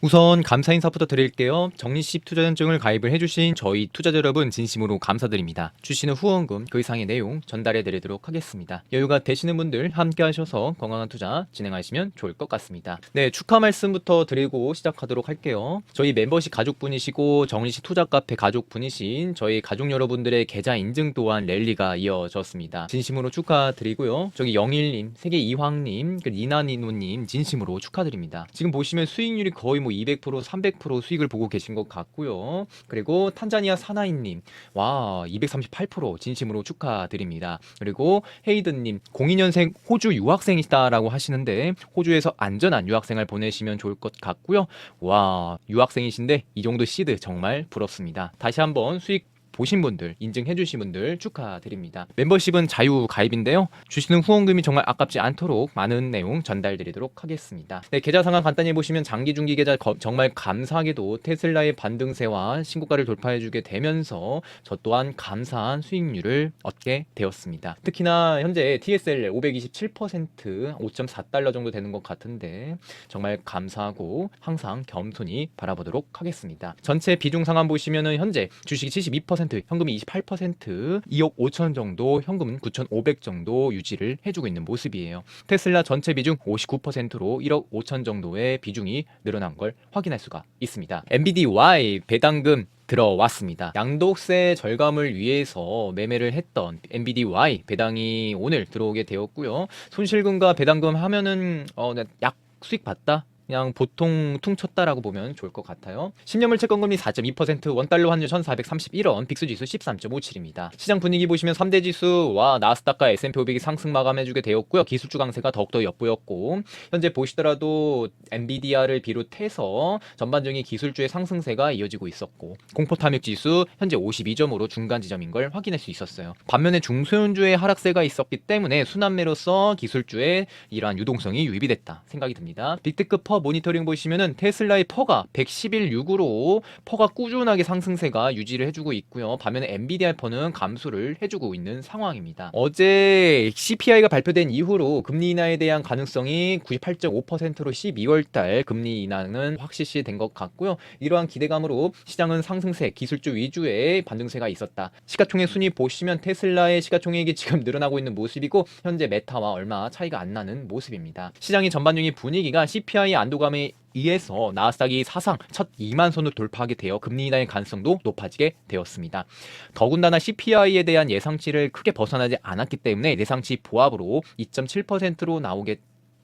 우선 감사 인사부터 드릴게요. 정리십 투자전증을 가입을 해주신 저희 투자자 여러분 진심으로 감사드립니다. 주시는 후원금 그 이상의 내용 전달해 드리도록 하겠습니다. 여유가 되시는 분들 함께 하셔서 건강한 투자 진행하시면 좋을 것 같습니다. 네, 축하 말씀부터 드리고 시작하도록 할게요. 저희 멤버십 가족분이시고 정리십 투자 카페 가족분이신 저희 가족 여러분들의 계좌 인증 또한 랠리가 이어졌습니다. 진심으로 축하드리고요. 저기 영일님, 세계 이황님, 그 니나니노님 진심으로 축하드립니다. 지금 보시면 수익률이 거의 뭐 200%, 300% 수익을 보고 계신 것 같고요. 그리고 탄자니아 사나이님, 와 238% 진심으로 축하드립니다. 그리고 헤이든님, 02년생 호주 유학생이시다라고 하시는데 호주에서 안전한 유학생활 보내시면 좋을 것 같고요. 와 유학생이신데 이 정도 시드 정말 부럽습니다. 다시 한번 수익 보신 분들, 인증해 주신 분들 축하드립니다. 멤버십은 자유 가입인데요. 주시는 후원금이 정말 아깝지 않도록 많은 내용 전달드리도록 하겠습니다. 네, 계좌 상황 간단히 보시면 장기 중기 계좌 거- 정말 감사하게도 테슬라의 반등세와 신고가를 돌파해 주게 되면서 저 또한 감사한 수익률을 얻게 되었습니다. 특히나 현재 TSL 527% 5.4달러 정도 되는 것 같은데 정말 감사하고 항상 겸손히 바라보도록 하겠습니다. 전체 비중 상황 보시면은 현재 주식이 72%, 현금이 28%, 2억 5천 정도, 현금은 9,500 정도 유지를 해주고 있는 모습이에요. 테슬라 전체 비중 59%로 1억 5천 정도의 비중이 늘어난 걸 확인할 수가 있습니다. NBDY 배당금 들어왔습니다. 양도세 절감을 위해서 매매를 했던 NBDY 배당이 오늘 들어오게 되었고요. 손실금과 배당금 하면은 어, 약 수익 봤다. 그냥 보통 퉁쳤다라고 보면 좋을 것 같아요. 10년물 채권금리 4.2%, 원달러 환율 1,431원, 빅스지수 13.57입니다. 시장 분위기 보시면 3대 지수와 나스닥과 S&P 500이 상승 마감해주게 되었고요. 기술주 강세가 더욱더 엿보였고 현재 보시더라도 엔비디아를 비롯해서 전반적인 기술주의 상승세가 이어지고 있었고 공포 탐욕 지수 현재 52점으로 중간 지점인 걸 확인할 수 있었어요. 반면에 중소형주의 하락세가 있었기 때문에 순환매로서 기술주의 이러한 유동성이 유입이 됐다 생각이 듭니다. 빅테크 퍼 모니터링 보시면은 테슬라의 퍼가 111.6으로 퍼가 꾸준하게 상승세가 유지를 해주고 있고요. 반면에 엔비디아 퍼는 감소를 해주고 있는 상황입니다. 어제 CPI가 발표된 이후로 금리 인하에 대한 가능성이 98.5%로 12월달 금리 인하는 확실시 된 것 같고요. 이러한 기대감으로 시장은 상승세, 기술주 위주의 반등세가 있었다. 시가총액 순위 보시면 테슬라의 시가총액이 지금 늘어나고 있는 모습이고 현재 메타와 얼마 차이가 안 나는 모습입니다. 시장의 전반적인 분위기가 CPI 안 도감에 의해서 나스닥이 사상 첫 2만 선을 돌파하게 되어 금리 인하의 가능성도 높아지게 되었습니다. 더군다나 CPI에 대한 예상치를 크게 벗어나지 않았기 때문에 예상치 보합으로 2.7%로 나오게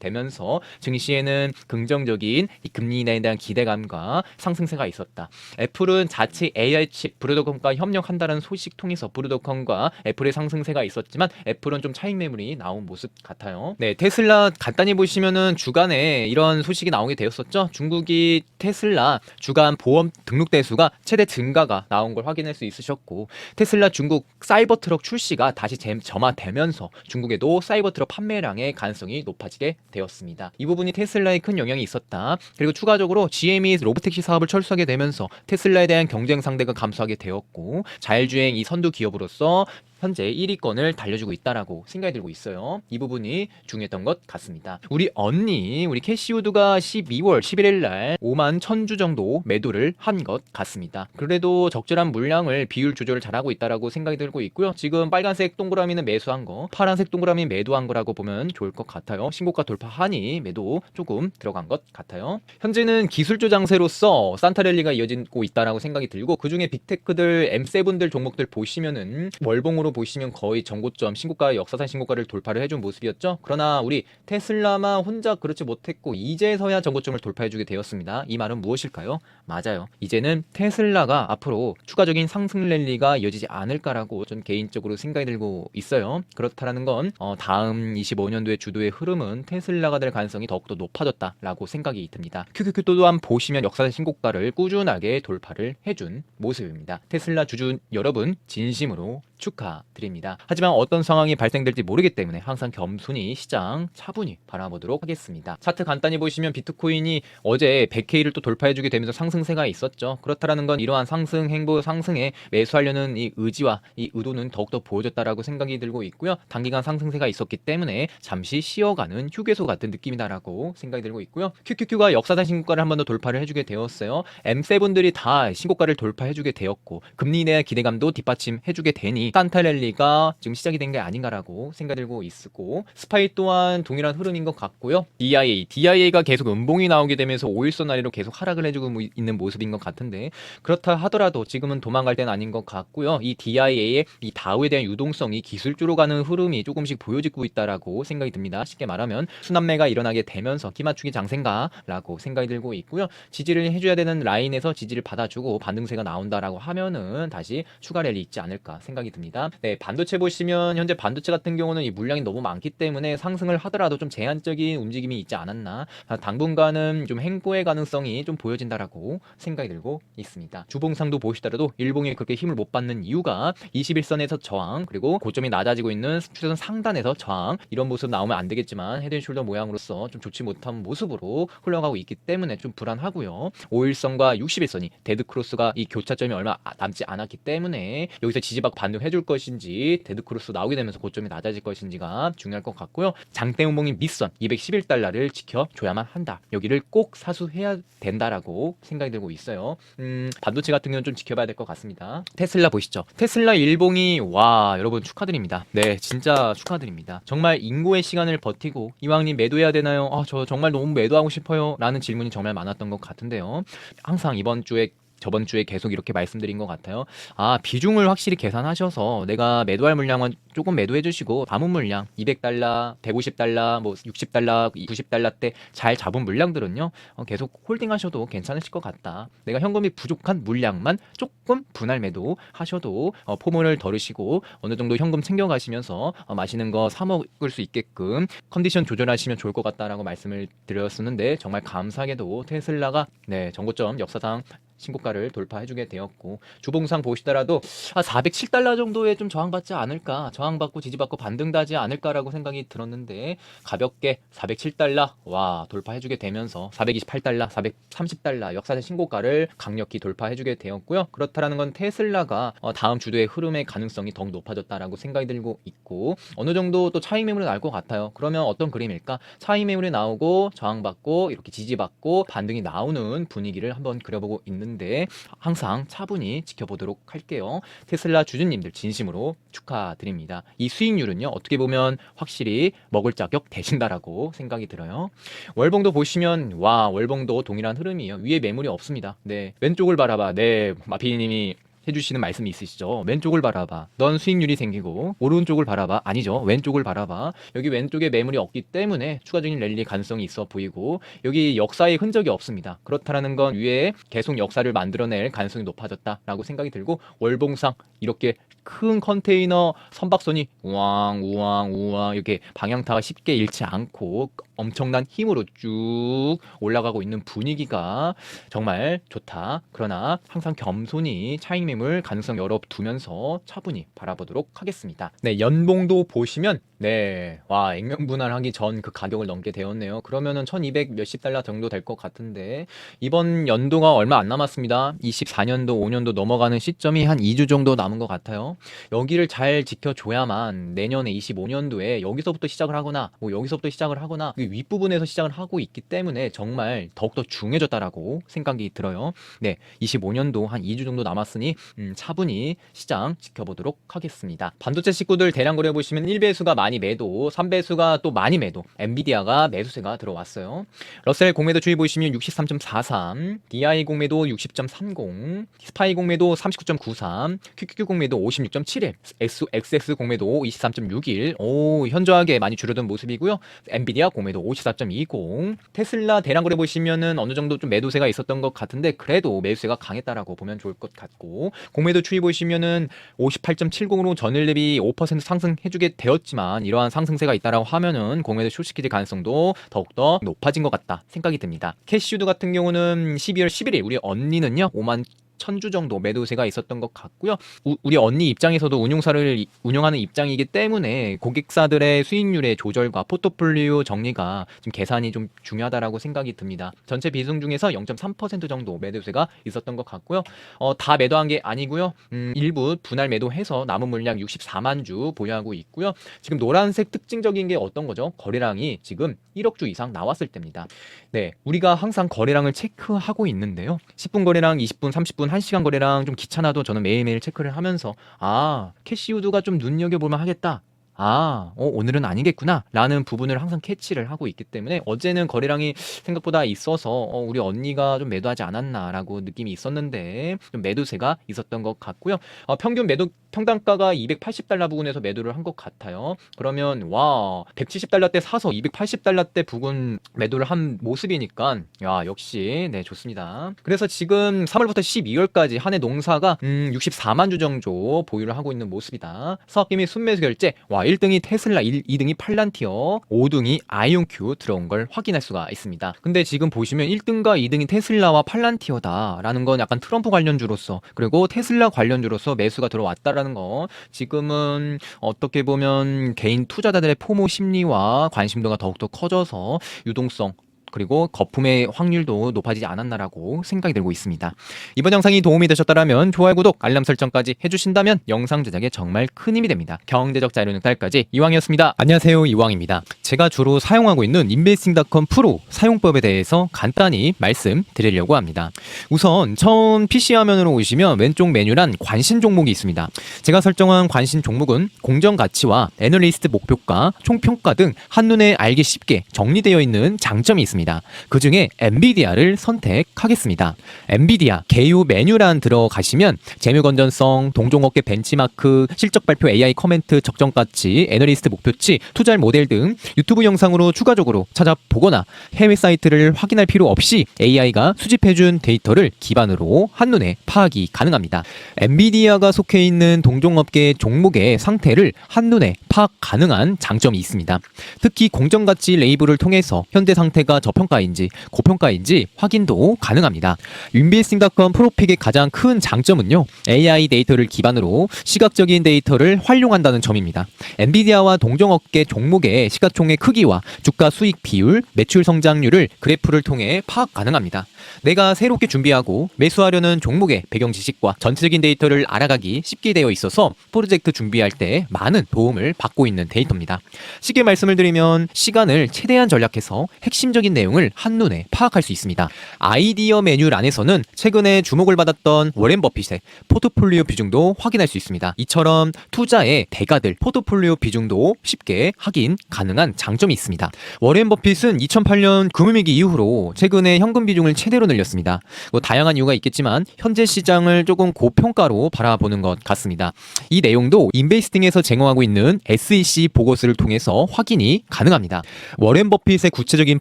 되면서 증시에는 긍정적인 이 금리 인하에 대한 기대감과 상승세가 있었다. 애플은 자체 AI 칩 브루더컴과 협력한다는 소식 통해서 브루더컴과 애플의 상승세가 있었지만 애플은 좀 차익 매물이 나온 모습 같아요. 네, 테슬라 간단히 보시면은 주간에 이런 소식이 나오게 되었었죠. 중국이 테슬라 주간 보험 등록 대수가 최대 증가가 나온 걸 확인할 수 있으셨고 테슬라 중국 사이버 트럭 출시가 다시 재- 점화되면서 중국에도 사이버 트럭 판매량의 가능성이 높아지게 되었습니다. 이 부분이 테슬라에 큰 영향이 있었다. 그리고 추가적으로 GM이 로보택시 사업을 철수하게 되면서 테슬라에 대한 경쟁 상대가 감소하게 되었고 자율주행 이 선두 기업으로서 현재 1위권을 달려주고 있다라고 생각이 들고 있어요. 이 부분이 중요했던 것 같습니다. 우리 언니, 우리 캐시우드가 12월 11일 날 5만 1000주 정도 매도를 한 것 같습니다. 그래도 적절한 물량을 비율 조절을 잘하고 있다라고 생각이 들고 있고요. 지금 빨간색 동그라미는 매수한 거, 파란색 동그라미 매도한 거라고 보면 좋을 것 같아요. 신고가 돌파하니 매도 조금 들어간 것 같아요. 현재는 기술조 장세로서 산타랠리가 이어지고 있다라고 생각이 들고 그중에 빅테크들 M7들 종목들 보시면은 월봉으로 보시면 거의 전고점 신고가 역사상 신고가를 돌파를 해준 모습이었죠. 그러나 우리 테슬라만 혼자 그렇지 못했고 이제서야 전고점을 돌파해주게 되었습니다. 이 말은 무엇일까요? 맞아요. 이제는 테슬라가 앞으로 추가적인 상승 랠리가 이어지지 않을까라고 좀 개인적으로 생각이 들고 있어요. 그렇다라는 건 어, 다음 25년도의 주도의 흐름은 테슬라가 될 가능성이 더욱더 높아졌다라고 생각이 듭니다. QQQ 또한 보시면 역사상 신고가를 꾸준하게 돌파를 해준 모습입니다. 테슬라 주주 여러분 진심으로 축하드립니다. 하지만 어떤 상황이 발생될지 모르기 때문에 항상 겸손히 시장 차분히 바라보도록 하겠습니다. 차트 간단히 보시면 비트코인이 어제 100K를 또 돌파해주게 되면서 상승세가 있었죠. 그렇다라는 건 이러한 상승 행보 상승에 매수하려는 이 의지와 이 의도는 더욱더 보여졌다라고 생각이 들고 있고요. 단기간 상승세가 있었기 때문에 잠시 쉬어가는 휴게소 같은 느낌이다라고 생각이 들고 있고요. QQQ가 역사상 신고가를 한 번 더 돌파를 해주게 되었어요. M7들이 다 신고가를 돌파해주게 되었고 금리에 대한 기대감도 뒷받침해주게 되니 산타랠리가 지금 시작이 된 게 아닌가라고 생각이 들고 있고 스파이 또한 동일한 흐름인 것 같고요. DIA, DIA가 계속 음봉이 나오게 되면서 5일선 아래로 계속 하락을 해주고 뭐 있는 모습인 것 같은데 그렇다 하더라도 지금은 도망갈 때는 아닌 것 같고요. 이 DIA의 이 다우에 대한 유동성이 기술주로 가는 흐름이 조금씩 보여지고 있다라고 생각이 듭니다. 쉽게 말하면 순환매가 일어나게 되면서 기맞추기 장세인가라고 생각이 들고 있고요. 지지를 해줘야 되는 라인에서 지지를 받아주고 반등세가 나온다라고 하면은 다시 추가 랠리 있지 않을까 생각이 듭니다. 네, 반도체 보시면 현재 반도체 같은 경우는 이 물량이 너무 많기 때문에 상승을 하더라도 좀 제한적인 움직임이 있지 않았나. 아, 당분간은 좀 행보의 가능성이 좀 보여진다라고 생각이 들고 있습니다. 주봉상도 보시더라도 일봉이 그렇게 힘을 못 받는 이유가 21선에서 저항 그리고 고점이 낮아지고 있는 추세선 상단에서 저항 이런 모습 나오면 안 되겠지만 헤드앤숄더 모양으로서 좀 좋지 못한 모습으로 흘러가고 있기 때문에 좀 불안하고요. 5일선과 61선이 데드 크로스가 이 교차점이 얼마 아- 남지 않았기 때문에 여기서 지지받고 반등 해줄 것인지 데드 크로스 나오게 되면서 고점이 낮아질 것인지가 중요할 것 같고요. 장대 운봉인 밑선 211달러를 지켜줘야만 한다. 여기를 꼭 사수해야 된다라고 생각이 들고 있어요. 음, 반도체 같은 경우는 좀 지켜봐야 될 것 같습니다. 테슬라 보시죠. 테슬라 일봉이 와 여러분 축하드립니다. 네 진짜 축하드립니다. 정말 인고의 시간을 버티고 이왕님 매도해야 되나요? 아 저 정말 너무 매도하고 싶어요. 라는 질문이 정말 많았던 것 같은데요. 항상 이번 주에 저번 주에 계속 이렇게 말씀드린 것 같아요. 아, 비중을 확실히 계산하셔서 내가 매도할 물량은 조금 매도해 주시고 남은 물량 200달러, 150달러, 뭐 60달러, 90달러 때잘 잡은 물량들은요. 어, 계속 홀딩 하셔도 괜찮으실 것 같다. 내가 현금이 부족한 물량만 조금 분할 매도 하셔도 어, 포문을 덜으시고 어느 정도 현금 챙겨 가시면서 어, 맛있는 거 사 먹을 수 있게끔 컨디션 조절하시면 좋을 것 같다라고 말씀을 드렸었는데 정말 감사하게도 테슬라가 네, 정고점 역사상 신고가를 돌파해주게 되었고 주봉상 보시더라도 아 407달러 정도에 좀 저항받지 않을까 저항받고 지지받고 반등하지 않을까라고 생각이 들었는데 가볍게 407달러 와 돌파해주게 되면서 428달러 430달러 역사상 신고가를 강력히 돌파해주게 되었고요. 그렇다라는 건 테슬라가 어, 다음 주도의 흐름의 가능성이 더욱 높아졌다라고 생각이 들고 있고 어느 정도 또 차익 매물이 나올 것 같아요. 그러면 어떤 그림일까? 차익 매물이 나오고 저항받고 이렇게 지지받고 반등이 나오는 분위기를 한번 그려보고 있는 데 항상 차분히 지켜보도록 할게요. 테슬라 주주님들 진심으로 축하드립니다. 이 수익률은요 어떻게 보면 확실히 먹을 자격 되신다라고 생각이 들어요. 월봉도 보시면 와 월봉도 동일한 흐름이에요. 위에 매물이 없습니다. 네 왼쪽을 바라봐. 네 마피님이 해주시는 말씀이 있으시죠. 왼쪽을 바라봐. 넌 수익률이 생기고 오른쪽을 바라봐. 아니죠. 왼쪽을 바라봐. 여기 왼쪽에 매물이 없기 때문에 추가적인 랠리 가능성이 있어 보이고 여기 역사의 흔적이 없습니다. 그렇다라는 건 위에 계속 역사를 만들어낼 가능성이 높아졌다라고 생각이 들고 월봉상 이렇게 큰 컨테이너 선박선이 우왕 우왕 우왕 이렇게 방향타가 쉽게 잃지 않고 엄청난 힘으로 쭉 올라가고 있는 분위기가 정말 좋다. 그러나 항상 겸손히 차익 매물 가능성 열어두면서 차분히 바라보도록 하겠습니다. 네, 연봉도 보시면 네, 와 액면 분할하기 전 그 가격을 넘게 되었네요. 그러면은 1,200 몇십 달러 정도 될 것 같은데 이번 연도가 얼마 안 남았습니다. 24년도, 5년도 넘어가는 시점이 한 2주 정도 남은 것 같아요. 여기를 잘 지켜줘야만 내년에 25년도에 여기서부터 시작을 하거나 뭐 여기서부터 시작을 하거나 그 윗부분에서 시작을 하고 있기 때문에 정말 더욱더 중요해졌다라고 생각이 들어요. 네, 25년도 한 2주 정도 남았으니 음, 차분히 시장 지켜보도록 하겠습니다. 반도체 식구들 대량 거래 보시면 1배수가 많이 매도, 3배수가 또 많이 매도, 엔비디아가 매수세가 들어왔어요. 러셀 공매도 추이 보시면 63.43, DI 공매도 60.30, 스파이 공매도 39.93, QQQ 공매도 56.71, X, XX 공매도 23.61, 오, 현저하게 많이 줄어든 모습이고요. 엔비디아 공매도 54.20, 테슬라 대량 거래 보시면은 어느 정도 좀 매도세가 있었던 것 같은데 그래도 매수세가 강했다라고 보면 좋을 것 같고 공매도 추이 보시면은 58.70으로 전일 대비 5% 상승해주게 되었지만 이러한 상승세가 있다라고 하면은 공매도 쇼시키질 가능성도 더욱더 높아진 것 같다 생각이 듭니다. 캐시우드 같은 경우는 12월 11일 우리 언니는요 5만 천주 정도 매도세가 있었던 것 같고요. 우, 우리 언니 입장에서도 운용사를 이- 운영하는 입장이기 때문에 고객사들의 수익률의 조절과 포트폴리오 정리가 좀 계산이 좀 중요하다라고 생각이 듭니다. 전체 비중 중에서 0.3% 정도 매도세가 있었던 것 같고요. 어, 다 매도한 게 아니고요. 음, 일부 분할 매도해서 남은 물량 64만 주 보유하고 있고요. 지금 노란색 특징적인 게 어떤 거죠? 거래량이 지금 1억 주 이상 나왔을 때입니다. 네, 우리가 항상 거래량을 체크하고 있는데요. 10분 거래량, 20분, 30분, 1시간 거래량 좀 귀찮아도 저는 매일매일 체크를 하면서 아, 캐시우드가 좀 눈여겨볼만 하겠다. 아, 어, 오늘은 아니겠구나. 라는 부분을 항상 캐치를 하고 있기 때문에 어제는 거래량이 생각보다 있어서 어, 우리 언니가 좀 매도하지 않았나라고 느낌이 있었는데 좀 매도세가 있었던 것 같고요. 어, 평균 매도 평단가가 280달러 부근에서 매도를 한 것 같아요. 그러면 와 170달러 때 사서 280달러 때 부근 매도를 한 모습이니까 야 역시 네 좋습니다. 그래서 지금 3월부터 12월까지 한 해 농사가 음, 64만 주 정도 보유를 하고 있는 모습이다. 사업기 및 순매수 결제 와 1등이 테슬라, 1, 2등이 팔란티어, 5등이 아이온큐 들어온 걸 확인할 수가 있습니다. 근데 지금 보시면 1등과 2등이 테슬라와 팔란티어다라는 건 약간 트럼프 관련주로서 그리고 테슬라 관련주로서 매수가 들어왔다라는 거 지금은 어떻게 보면 개인 투자자들의 포모 심리와 관심도가 더욱더 커져서 유동성 그리고 거품의 확률도 높아지지 않았나라고 생각이 들고 있습니다. 이번 영상이 도움이 되셨다면 좋아요, 구독, 알람 설정까지 해주신다면 영상 제작에 정말 큰 힘이 됩니다. 경제적 자료는 딸까지 이왕이었습니다. 안녕하세요, 이왕입니다. 제가 주로 사용하고 있는 인베스팅닷컴 프로 사용법에 대해서 간단히 말씀드리려고 합니다. 우선 처음 PC 화면으로 오시면 왼쪽 메뉴란 관심 종목이 있습니다. 제가 설정한 관심 종목은 공정 가치와 애널리스트 목표가, 총평가 등 한눈에 알기 쉽게 정리되어 있는 장점이 있습니다. 그 중에 엔비디아를 선택하겠습니다. 엔비디아 개요 메뉴란 들어가시면 재무 건전성, 동종업계 벤치마크, 실적 발표 AI 커멘트, 적정 가치, 애널리스트 목표치, 투자할 모델 등 유튜브 영상으로 추가적으로 찾아보거나 해외 사이트를 확인할 필요 없이 AI가 수집해준 데이터를 기반으로 한눈에 파악이 가능합니다. 엔비디아가 속해 있는 동종업계 종목의 상태를 한눈에 파악 가능한 장점이 있습니다. 특히 공정가치 레이블을 통해서 현재 상태가 저 평가인지 고평가인지 확인도 가능합니다. 윈비스팅닷컴 프로픽의 가장 큰 장점은요. AI 데이터를 기반으로 시각적인 데이터를 활용한다는 점입니다. 엔비디아와 동종업계 종목의 시가총액 크기와 주가 수익 비율, 매출 성장률을 그래프를 통해 파악 가능합니다. 내가 새롭게 준비하고 매수하려는 종목의 배경 지식과 전체적인 데이터를 알아가기 쉽게 되어 있어서 프로젝트 준비할 때 많은 도움을 받고 있는 데이터입니다. 쉽게 말씀을 드리면 시간을 최대한 전략해서 핵심적인 내용을 한눈에 파악할 수 있습니다. 아이디어 메뉴란에서는 최근에 주목을 받았던 워렌 버핏의 포트폴리오 비중도 확인할 수 있습니다. 이처럼 투자의 대가들 포트폴리오 비중도 쉽게 확인 가능한 장점이 있습니다. 워렌 버핏은 2008년 금융위기 이후로 최근에 현금 비중을 최대로 늘렸습니다. 뭐 다양한 이유가 있겠지만 현재 시장을 조금 고평가로 바라보는 것 같습니다. 이 내용도 인베이스팅에서 제공하고 있는 SEC 보고서를 통해서 확인이 가능합니다. 워렌 버핏의 구체적인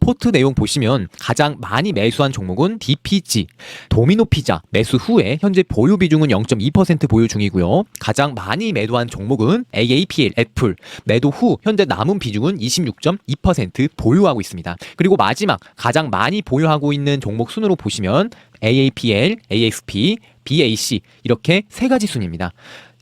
포트 내용 보시면 가장 많이 매수한 종목은 DPG, 도미노 피자 매수 후에 현재 보유 비중은 0.2% 보유 중이고요. 가장 많이 매도한 종목은 AAPL, 애플 매도 후 현재 남은 비중은 26.2% 보유하고 있습니다. 그리고 마지막 가장 많이 보유하고 있는 종목 순으로 보시면 AAPL, AXP, BAC 이렇게 세 가지 순입니다.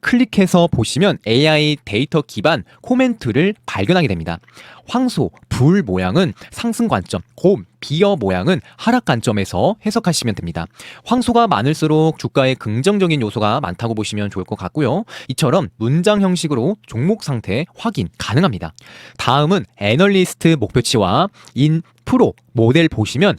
클릭해서 보시면 AI 데이터 기반 코멘트를 발견하게 됩니다. 황소, 불 모양은 상승 관점, 곰, 비어 모양은 하락 관점에서 해석하시면 됩니다. 황소가 많을수록 주가에 긍정적인 요소가 많다고 보시면 좋을 것 같고요. 이처럼 문장 형식으로 종목 상태 확인 가능합니다. 다음은 애널리스트 목표치와 인 프로 모델 보시면